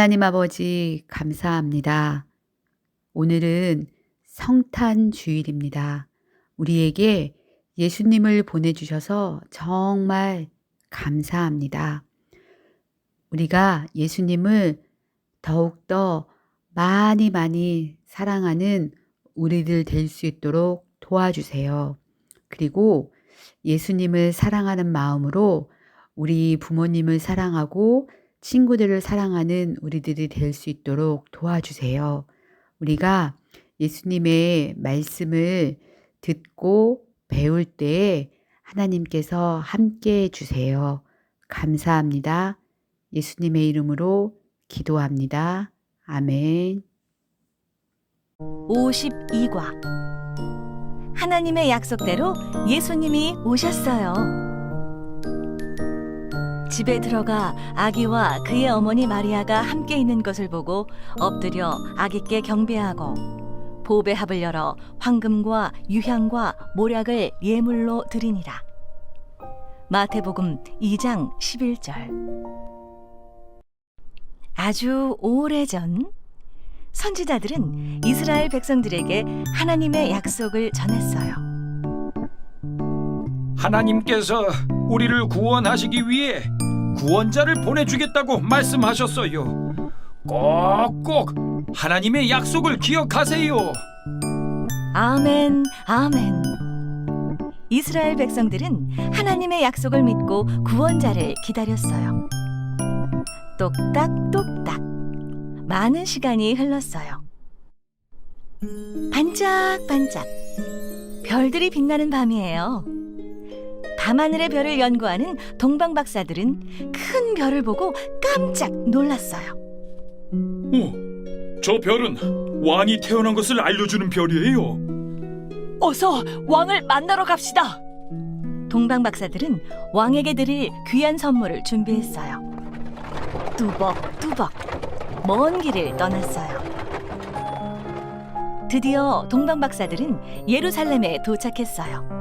하나님 아버지, 감사합니다. 오늘은 성탄 주일입니다. 우리에게 예수님을 보내주셔서 정말 감사합니다. 우리가 예수님을 더욱더 많이 많이 사랑하는 우리들 될 수 있도록 도와주세요. 그리고 예수님을 사랑하는 마음으로 우리 부모님을 사랑하고 친구들을 사랑하는 우리들이 될 수 있도록 도와주세요. 우리가 예수님의 말씀을 듣고 배울 때에 하나님께서 함께 해주세요. 감사합니다. 예수님의 이름으로 기도합니다. 아멘. 52과 하나님의 약속대로 예수님이 오셨어요. 집에 들어가 아기와 그의 어머니 마리아가 함께 있는 것을 보고 엎드려 아기께 경배하고 보배합을 열어 황금과 유향과 모략을 예물로 드리니라. 마태복음 2장 11절 아주 오래전 선지자들은 이스라엘 백성들에게 하나님의 약속을 전했어요. 하나님께서 우리를 구원하시기 위해 구원자를 보내주겠다고 말씀하셨어요. 꼭꼭 하나님의 약속을 기억하세요. 아멘, 아멘. 이스라엘 백성들은 하나님의 약속을 믿고 구원자를 기다렸어요. 똑딱똑딱 많은 시간이 흘렀어요. 반짝반짝 별들이 빛나는 밤이에요. 밤하늘의 별을 연구하는 동방 박사들은 큰 별을 보고 깜짝 놀랐어요. 오, 저 별은 왕이 태어난 것을 알려주는 별이에요. 어서 왕을 만나러 갑시다. 동방 박사들은 왕에게 드릴 귀한 선물을 준비했어요. 뚜벅뚜벅 먼 길을 떠났어요. 드디어 동방 박사들은 예루살렘에 도착했어요.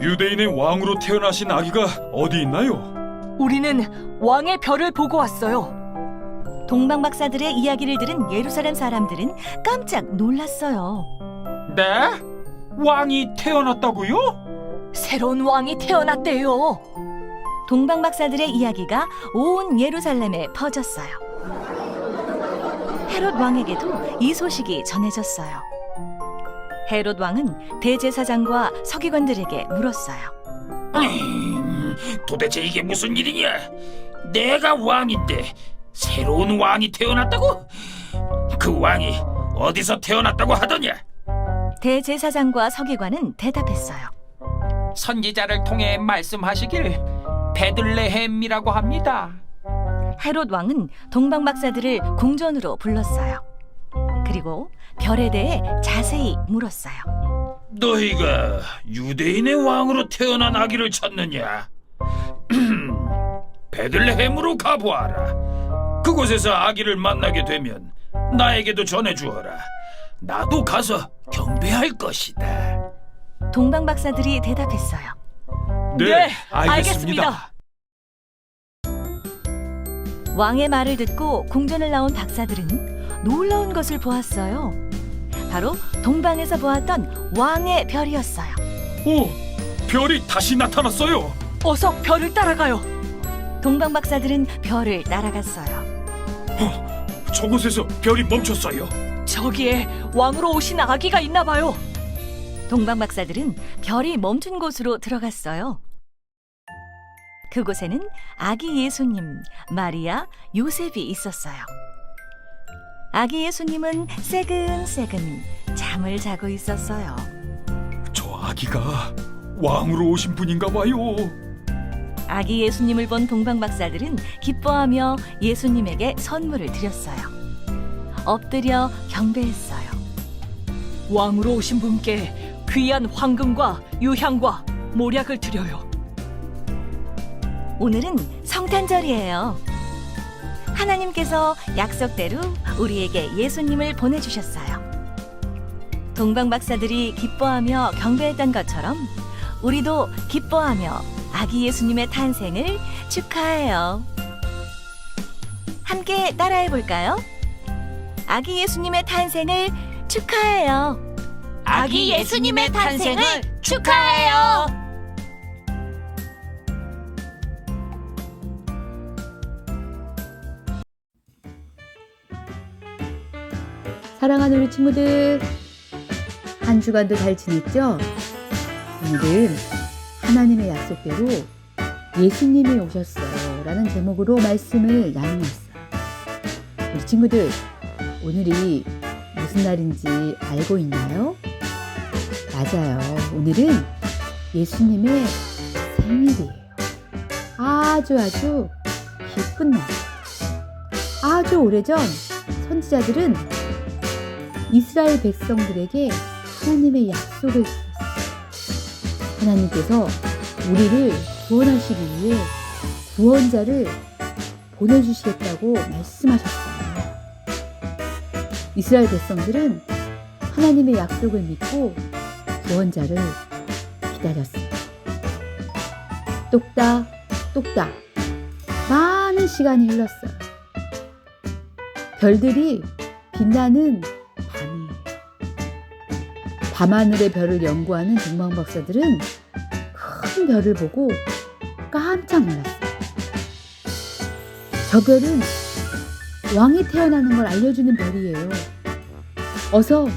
유대인의 왕으로 태어나신 아기가 어디 있나요? 우리는 왕의 별을 보고 왔어요. 동방 박사들의 이야기를 들은 예루살렘 사람들은 깜짝 놀랐어요. 네? 왕이 태어났다고요? 새로운 왕이 태어났대요. 동방 박사들의 이야기가 온 예루살렘에 퍼졌어요. 헤롯 왕에게도 이 소식이 전해졌어요. 헤롯 왕은 대제사장과 서기관들에게 물었어요. 음, 도대체 이게 무슨 일이냐? 내가 왕인데 새로운 왕이 태어났다고? 그 왕이 어디서 태어났다고 하더냐? 대제사장과 서기관은 대답했어요. 선지자를 통해 말씀하시길 베들레헴이라고 합니다. 헤롯 왕은 동방 박사들을 궁전으로 불렀어요. 그리고 별에 대해 자세히 물었어요. 너희가 유대인의 왕으로 태어난 아기를 찾느냐? 베들레헴으로 가보아라. 그곳에서 아기를 만나게 되면 나에게도 전해주어라. 나도 가서 경배할 것이다. 동방 박사들이 대답했어요. 네, 알겠습니다. 왕의 말을 듣고 궁전을 나온 박사들은 놀라운 것을 보았어요. 바로 동방에서 보았던 왕의 별이었어요. 오, 별이 다시 나타났어요. 어서 별을 따라가요. 동방 박사들은 별을 따라갔어요. 저곳에서 별이 멈췄어요. 저기에 왕으로 오신 아기가 있나 봐요. 동방 박사들은 별이 멈춘 곳으로 들어갔어요. 그곳에는 아기 예수님, 마리아, 요셉이 있었어요. 아기 예수님은 새근새근 잠을 자고 있었어요. 저 아기가 왕으로 오신 분인가 봐요. 아기 예수님을 본 동방 박사들은 기뻐하며 예수님에게 선물을 드렸어요. 엎드려 경배했어요. 왕으로 오신 분께 귀한 황금과 유향과 모략을 드려요. 오늘은 성탄절이에요. 하나님께서 약속대로 우리에게 예수님을 보내주셨어요. 동방 박사들이 기뻐하며 경배했던 것처럼 우리도 기뻐하며 아기 예수님의 탄생을 축하해요. 함께 따라해 볼까요? 아기 예수님의 탄생을 축하해요. 아기 예수님의 탄생을 축하해요. 사랑하는 우리 친구들, 한 주간도 잘 지냈죠? 오늘은 하나님의 약속대로 예수님이 오셨어요. 라는 제목으로 말씀을 나누었어요. 우리 친구들, 오늘이 무슨 날인지 알고 있나요? 맞아요. 오늘은 예수님의 생일이에요. 아주 아주 기쁜 날. 아주 오래전 선지자들은 이스라엘 백성들에게 하나님의 약속을 주셨어요. 하나님께서 우리를 구원하시기 위해 구원자를 보내주시겠다고 말씀하셨어요. 이스라엘 백성들은 하나님의 약속을 믿고 구원자를 기다렸어요. 똑딱, 똑딱. 많은 시간이 흘렀어요. 별들이 빛나는. 밤하늘의 별을 연구하는 동방 박사들은 큰 별을 보고 깜짝 놀랐어요. 저 별은 왕이 태어나는 걸 알려주는 별이에요. 어서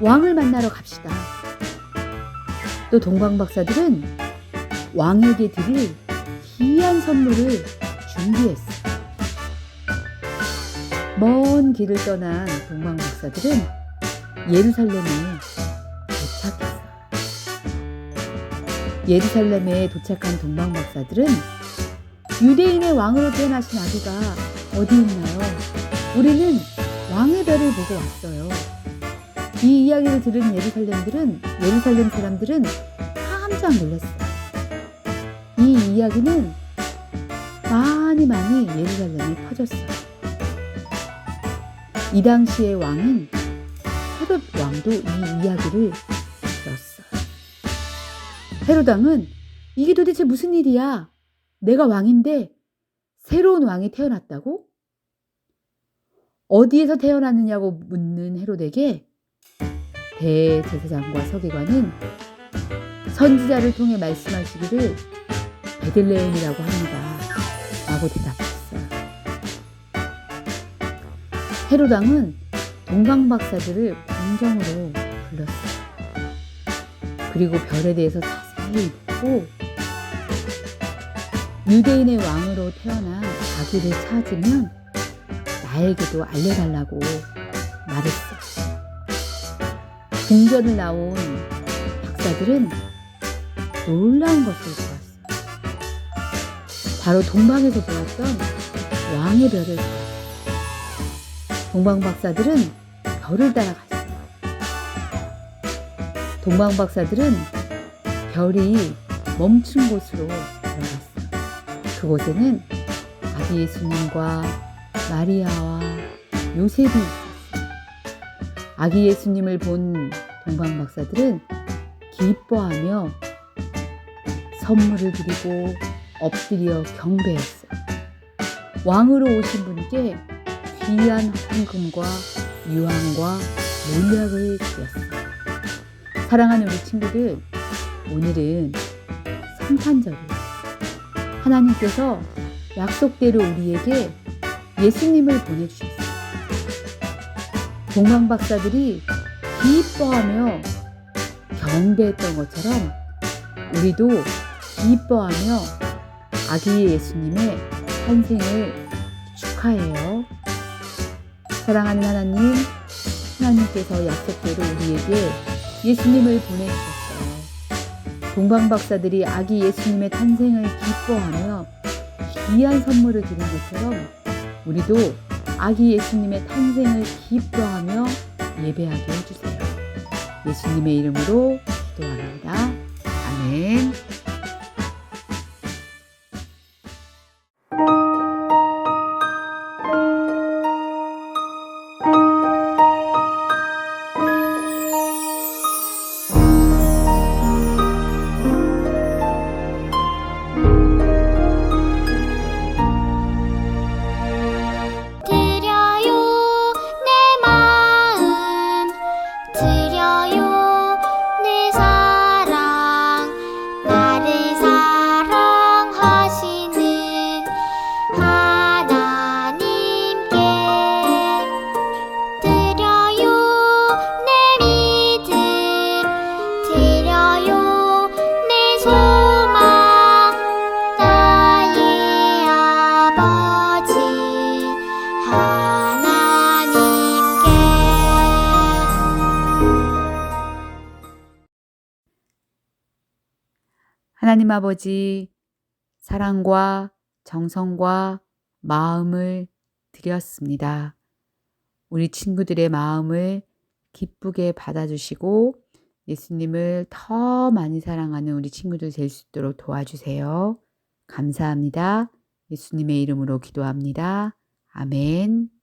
왕을 만나러 갑시다. 또 동방 박사들은 왕에게 드릴 귀한 선물을 준비했어요. 먼 길을 떠난 동방 박사들은 예루살렘에 예루살렘에 도착한 동방 박사들은 유대인의 왕으로 태어나신 아기가 어디 있나요? 우리는 왕의 별을 보고 왔어요. 이 이야기를 들은 예루살렘들은 예루살렘 사람들은 깜짝 놀랐어요. 이 이야기는 많이 많이 예루살렘에 퍼졌어요. 이 당시의 왕인 헤롯 왕도 이 이야기를. 헤롯 왕은 이게 도대체 무슨 일이야? 내가 왕인데 새로운 왕이 태어났다고? 어디에서 태어났느냐고 묻는 헤롯에게 대제사장과 서기관은 선지자를 통해 말씀하시기를 베들레헴이라고 합니다. 라고 대답했어요. 헤로당은 동방박사들을 궁정으로 불렀어요. 그리고 별에 대해서 자세히 묻고 유대인의 왕으로 태어난 아기를 찾으면 나에게도 알려달라고 말했어. 궁전을 나온 박사들은 놀라운 것을 보았어. 바로 동방에서 보았던 왕의 별을 보았어. 동방 박사들은 별을 따라갔어. 동방 박사들은 별이 멈춘 곳으로 들어갔어. 그곳에는 아기 예수님과 마리아와 요셉이. 아기 예수님을 본 동방 박사들은 기뻐하며 선물을 드리고 엎드려 경배했어. 왕으로 오신 분께 귀한 황금과 유황과 몰약을 드렸어. 사랑하는 우리 친구들, 오늘은 성탄절이에요. 하나님께서 약속대로 우리에게 예수님을 보내주셨어요. 동방 박사들이 기뻐하며 경배했던 것처럼 우리도 기뻐하며 아기 예수님의 탄생을 축하해요. 사랑하는 하나님, 하나님께서 약속대로 우리에게 예수님을 보내주셨어요. 동방 박사들이 아기 예수님의 탄생을 기뻐하며 귀한 선물을 드린 것처럼 우리도 아기 예수님의 탄생을 기뻐하며 예배하게 해주세요. 예수님의 이름으로 기도합니다. 아멘. 아버지, 사랑과 정성과 마음을 드렸습니다. 우리 친구들의 마음을 기쁘게 받아주시고 예수님을 더 많이 사랑하는 우리 친구들 될 수 있도록 도와주세요. 감사합니다. 예수님의 이름으로 기도합니다. 아멘.